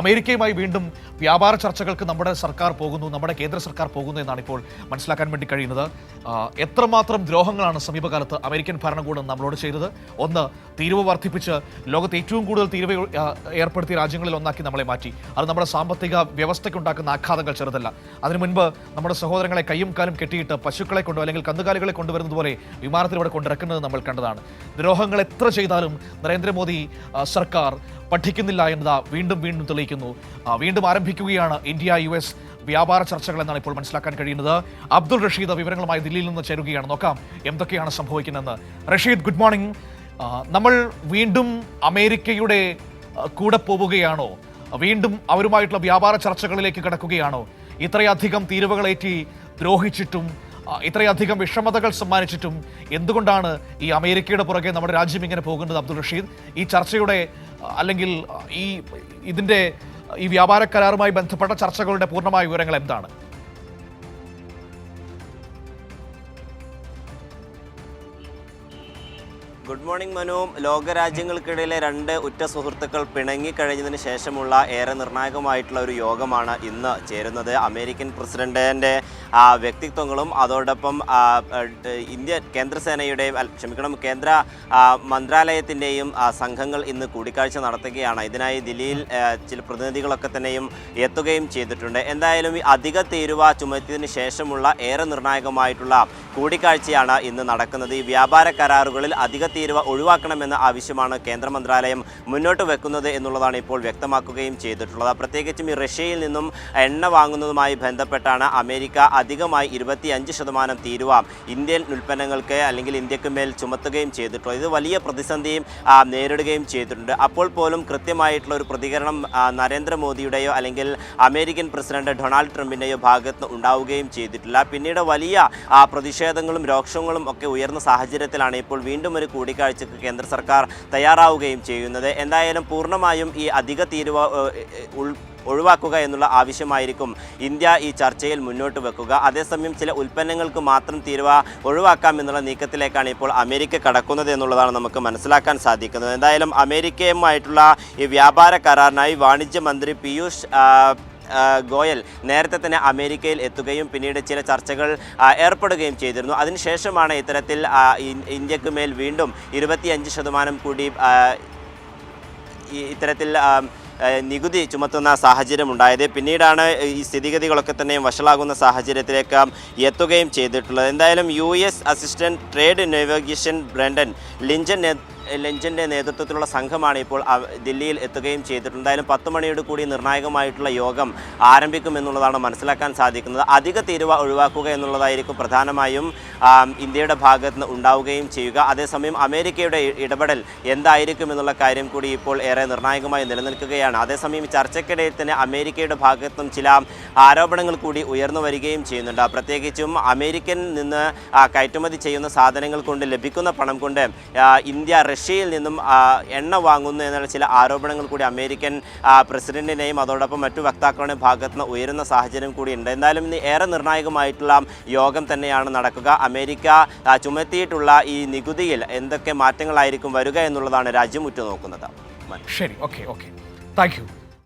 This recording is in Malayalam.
അമേരിക്കയുമായി വീണ്ടും വ്യാപാര ചർച്ചകൾക്ക് നമ്മുടെ സർക്കാർ പോകുന്നു നമ്മുടെ കേന്ദ്ര സർക്കാർ പോകുന്നു എന്നാണ് ഇപ്പോൾ മനസ്സിലാക്കാൻ വേണ്ടി കഴിയുന്നത്. എത്രമാത്രം ദ്രോഹങ്ങളാണ് സമീപകാലത്ത് അമേരിക്കൻ ഭരണകൂടം നമ്മളോട് ചെയ്തത്? ഒന്ന് തീരുവ വർദ്ധിപ്പിച്ച് ലോകത്ത് ഏറ്റവും കൂടുതൽ തീരുവ ഏർപ്പെടുത്തിയ രാജ്യങ്ങളിൽ ഒന്നാക്കി നമ്മളെ മാറ്റി. അത് നമ്മുടെ സാമ്പത്തിക വ്യവസ്ഥയ്ക്കുണ്ടാക്കുന്ന ആഘാതങ്ങൾ ചെറുതല്ല. അതിനു മുൻപ് നമ്മുടെ സഹോദരങ്ങളെ കയ്യും കാലും കെട്ടിയിട്ട് പശുക്കളെ കൊണ്ടോ അല്ലെങ്കിൽ കന്നുകാലികളെ കൊണ്ടുവരുന്നത് പോലെ വിമാനത്തിലൂടെ കൊണ്ടിറക്കുന്നത് നമ്മൾ കണ്ടതാണ്. ദ്രോഹങ്ങൾ എത്ര ചെയ്താലും നരേന്ദ്രമോദി സർക്കാർ പഠിക്കുന്നില്ല എന്നത് വീണ്ടും വീണ്ടും തെളിയിക്കുന്നു. വീണ്ടും ആരംഭിക്കുകയാണ് ഇന്ത്യ യു എസ് വ്യാപാര ചർച്ചകൾ എന്നാണ് ഇപ്പോൾ മനസ്സിലാക്കാൻ കഴിയുന്നത്. അബ്ദുൾ റഷീദ് വിവരങ്ങളുമായി ദില്ലിയിൽ നിന്ന് ചേരുകയാണ്. നോക്കാം എന്തൊക്കെയാണ് സംഭവിക്കുന്നതെന്ന്. റഷീദ് ഗുഡ് മോർണിംഗ് നമ്മൾ വീണ്ടും അമേരിക്കയുടെ കൂടെ പോവുകയാണോ? വീണ്ടും അവരുമായിട്ടുള്ള വ്യാപാര ചർച്ചകളിലേക്ക് കടക്കുകയാണോ? ഇത്രയധികം തീരുവകളേറ്റി ദ്രോഹിച്ചിട്ടും ഇത്രയധികം വിഷമതകൾ സമ്മാനിച്ചിട്ടും എന്തുകൊണ്ടാണ് ഈ അമേരിക്കയുടെ പുറകെ നമ്മുടെ രാജ്യം ഇങ്ങനെ പോകുന്നത് അബ്ദുൾ റഷീദ്? ഈ ചർച്ചയുടെ അല്ലെങ്കിൽ ഈ ഇതിന്റെ ഈ വ്യാപാര കരാറുമായി ബന്ധപ്പെട്ട ചർച്ചകളുടെ പൂർണമായ വിവരങ്ങൾ എന്താണ്? Good morning Manu. ലോകരാജ്യങ്ങൾക്കിടയിലെ രണ്ട് ഉറ്റ സുഹൃത്തുക്കൾ പിണങ്ങിക്കഴിഞ്ഞതിന് ശേഷമുള്ള ഏറെ നിർണായകമായിട്ടുള്ള ഒരു യോഗമാണ് ഇന്ന് ചേരുന്നത്. അമേരിക്കൻ പ്രസിഡന്റിന്റെ വ്യക്തിത്വങ്ങളും അതോടൊപ്പം ഇന്ത്യ കേന്ദ്രസേനയുടെയും ക്ഷമിക്കണം കേന്ദ്ര മന്ത്രാലയത്തിന്റെയും സംഘങ്ങൾ ഇന്ന് കൂടിക്കാഴ്ച നടത്തുകയാണ്. ഇതിനായി ദില്ലിയിൽ ചില പ്രതിനിധികളൊക്കെ തന്നെയും എത്തുകയും ചെയ്തിട്ടുണ്ട്. എന്തായാലും ഈ അധിക തീരുവ ചുമത്തിയതിന് ശേഷമുള്ള ഏറെ നിർണായകമായിട്ടുള്ള കൂടിക്കാഴ്ചയാണ് ഇന്ന് നടക്കുന്നത്. ഈ വ്യാപാര കരാറുകളിൽ അധിക തീരുവ ഒഴിവാക്കണമെന്ന ആവശ്യമാണ് കേന്ദ്ര മന്ത്രാലയം മുന്നോട്ട് വെക്കുന്നത് എന്നുള്ളതാണ് ഇപ്പോൾ വ്യക്തമാക്കുകയും ചെയ്തിട്ടുള്ളത്. പ്രത്യേകിച്ചും ഈ റഷ്യയിൽ നിന്നും എണ്ണ വാങ്ങുന്നതുമായി ബന്ധപ്പെട്ടാണ് അമേരിക്ക അധികമായി ഇരുപത്തിയഞ്ച് ശതമാനം തീരുവ ഇന്ത്യൻ ഉൽപ്പന്നങ്ങൾക്ക് അല്ലെങ്കിൽ ഇന്ത്യയ്ക്ക് മേൽ ചുമത്തുകയും ചെയ്തിട്ടുള്ളത്. ഇത് വലിയ പ്രതിസന്ധിയും നേരിടുകയും ചെയ്തിട്ടുണ്ട്. അപ്പോൾ പോലും കൃത്യമായിട്ടുള്ള ഒരു പ്രതികരണം നരേന്ദ്രമോദിയുടെയോ അല്ലെങ്കിൽ അമേരിക്കൻ പ്രസിഡന്റ് ഡൊണാൾഡ് ട്രംപിന്റെയോ ഭാഗത്ത് ഉണ്ടാവുകയും ചെയ്തിട്ടില്ല. പിന്നീട് വലിയ പ്രതിഷേധങ്ങളും രോക്ഷങ്ങളും ഒക്കെ ഉയർന്ന സാഹചര്യത്തിലാണ് ഇപ്പോൾ വീണ്ടും ഒരു കൂടിക്കാഴ്ചക്ക് കേന്ദ്ര സർക്കാർ തയ്യാറാവുകയും ചെയ്യുന്നത്. എന്തായാലും പൂർണമായും ഈ അധിക തീരുവ ഒഴിവാക്കുക എന്നുള്ള ആവശ്യമായിരിക്കും ഇന്ത്യ ഈ ചർച്ചയിൽ മുന്നോട്ട് വെക്കുക. അതേസമയം ചില ഉൽപ്പന്നങ്ങൾക്ക് മാത്രം തീരുവ ഒഴിവാക്കാം എന്നുള്ള നീക്കത്തിലേക്കാണ് ഇപ്പോൾ അമേരിക്ക കടക്കുന്നത് എന്നുള്ളതാണ് നമുക്ക് മനസ്സിലാക്കാൻ സാധിക്കുന്നത്. എന്തായാലും അമേരിക്കയുമായിട്ടുള്ള ഈ വ്യാപാര കരാറിനായി വാണിജ്യ മന്ത്രി പീയൂഷ് ഗോയൽ നേരത്തെ തന്നെ അമേരിക്കയിൽ എത്തുകയും പിന്നീട് ചില ചർച്ചകൾ ഏർപ്പെടുകയും ചെയ്തിരുന്നു. അതിനുശേഷമാണ് ഇത്തരത്തിൽ ഇന്ത്യയ്ക്ക് മേൽ വീണ്ടും ഇരുപത്തിയഞ്ച് ശതമാനം കൂടി ഇത്തരത്തിൽ നികുതി ചുമത്തുന്ന സാഹചര്യം ഉണ്ടായത്. പിന്നീടാണ് ഈ സ്ഥിതിഗതികളൊക്കെ തന്നെയും വഷളാകുന്ന സാഹചര്യത്തിലേക്ക് എത്തുകയും ചെയ്തിട്ടുള്ളത്. എന്തായാലും U S assistant trade navigation Brendan Lynch ലിഞ്ചന്റെ നേതൃത്വത്തിലുള്ള സംഘമാണ് ഇപ്പോൾ ദില്ലിയിൽ എത്തുകയും ചെയ്തിട്ടുണ്ട്. എന്തായാലും പത്ത് മണിയോട് കൂടി നിർണായകമായിട്ടുള്ള യോഗം ആരംഭിക്കുമെന്നുള്ളതാണ് മനസ്സിലാക്കാൻ സാധിക്കുന്നത്. അധിക തീരുവ ഒഴിവാക്കുക എന്നുള്ളതായിരിക്കും പ്രധാനമായും ഇന്ത്യയുടെ ഭാഗത്ത് നിന്ന് ഉണ്ടാവുകയും ചെയ്യുക. അതേസമയം അമേരിക്കയുടെ ഇടപെടൽ എന്തായിരിക്കും എന്നുള്ള കാര്യം കൂടി ഇപ്പോൾ ഏറെ നിർണായകമായി നിലനിൽക്കുകയാണ്. അതേസമയം ചർച്ചയ്ക്കിടയിൽ തന്നെ അമേരിക്കയുടെ ഭാഗത്തും ചില ആരോപണങ്ങൾ കൂടി ഉയർന്നു വരികയും ചെയ്യുന്നുണ്ട്. പ്രത്യേകിച്ചും അമേരിക്കൻ നിന്ന് കയറ്റുമതി ചെയ്യുന്ന സാധനങ്ങൾ കൊണ്ട് ലഭിക്കുന്ന പണം കൊണ്ട് ഇന്ത്യ റഷ്യയിൽ നിന്നും എണ്ണ വാങ്ങുന്നു എന്നുള്ള ചില ആരോപണങ്ങൾ കൂടി അമേരിക്കൻ പ്രസിഡന്റിനെയും അതോടൊപ്പം മറ്റു വക്താക്കളുടെയും ഭാഗത്ത് നിന്ന് ഉയരുന്ന സാഹചര്യം കൂടിയുണ്ട് എന്തായാലും ഇന്ന് ഏറെ നിർണായകമായിട്ടുള്ള യോഗം തന്നെയാണ് നടക്കുക. അമേരിക്ക ചുമത്തിയിട്ടുള്ള ഈ നികുതിയിൽ എന്തൊക്കെ മാറ്റങ്ങളായിരിക്കും വരിക എന്നുള്ളതാണ് രാജ്യം ഉറ്റുനോക്കുന്നത്. ശരി ഓക്കെ ഓക്കെ. താങ്ക്